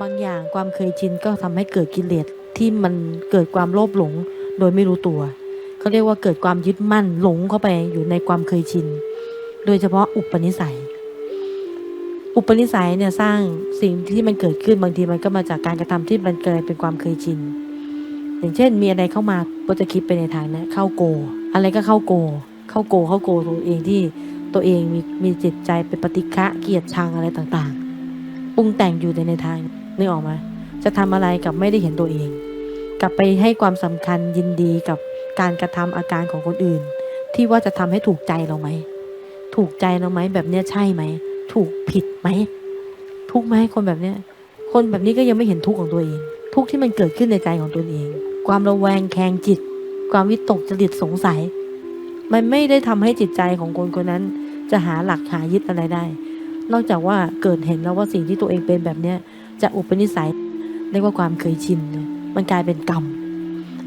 บางอย่างความเคยชินก็ทำให้เกิดกิเลสที่มันเกิดความโลภหลงโดยไม่รู้ตัวเขาเรียกว่าเกิดความยึดมั่นหลงเข้าไปอยู่ในความเคยชิน โดยเฉพาะอุปนิสัย อุปนิสัยเนี่ยสร้างสิ่งที่มันเกิดขึ้นบางทีมันก็มาจากการกระทำที่มันเกิดเป็นความเคยชิน อย่างเช่น มีอะไรเข้ามาก็จะคิดไปในทางนั้นเข้าโก อะไรก็เข้าโก เข้าโกเข้าโกตัวเองที่ตัวเองมีมีจิตใจเป็นปฏิฆะเกลียดชังอะไรต่างๆ ปรุงแต่งอยู่ในในทาง นึกออกไหมจะทำอะไรกับไม่ได้เห็นตัวเอง กลับไปให้ความสำคัญยินดีกับการกระทำอาการของคนอื่น ที่ว่าจะทำให้ถูกใจเราไหมถูกใจเราไหมแบบเนี้ยใช่ไหมถูกผิดไหมทุกไหมคนแบบเนี้ย คนแบบนี้ก็ยังไม่เห็นทุกข์ของตัวเอง ทุกที่มันเกิดขึ้นในใจของตัวเอง ความระแวงแคงจิต ความวิตกจริตสงสัย มันไม่ได้ทำให้จิตใจของคนคนนั้น จะหาหลักหายึดอะไรได้ นอกจากว่าเกิดเห็นแล้วว่าสิ่งที่ตัวเองเป็นแบบเนี้ย จะอุปนิสัยเรียกว่าความเคยชินเนี่ยมันกลายเป็นกรรม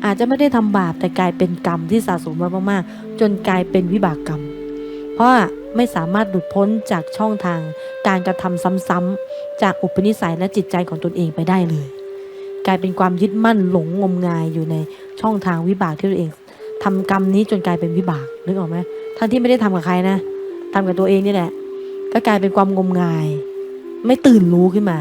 อาจจะไม่ได้ทำบาปแต่กลายเป็นกรรมที่สะสมมามากๆ จนกลายเป็นวิบากกรรม เพราะไม่สามารถหลุดพ้นจากช่องทาง การกระทำซ้ำๆจากอุปนิสัยและจิตใจของตนเองไปได้เลย กลายเป็นความยึดมั่นหลงงมงายอยู่ในช่องทางวิบากที่ตัวเองทำกรรมนี้จนกลายเป็นวิบากนึกออกไหมทั้งที่ไม่ได้ทำกับใครนะทำกับตัวเองนี่แหละก็กลายเป็นความงมงาย ไม่ตื่นรู้ขึ้นมา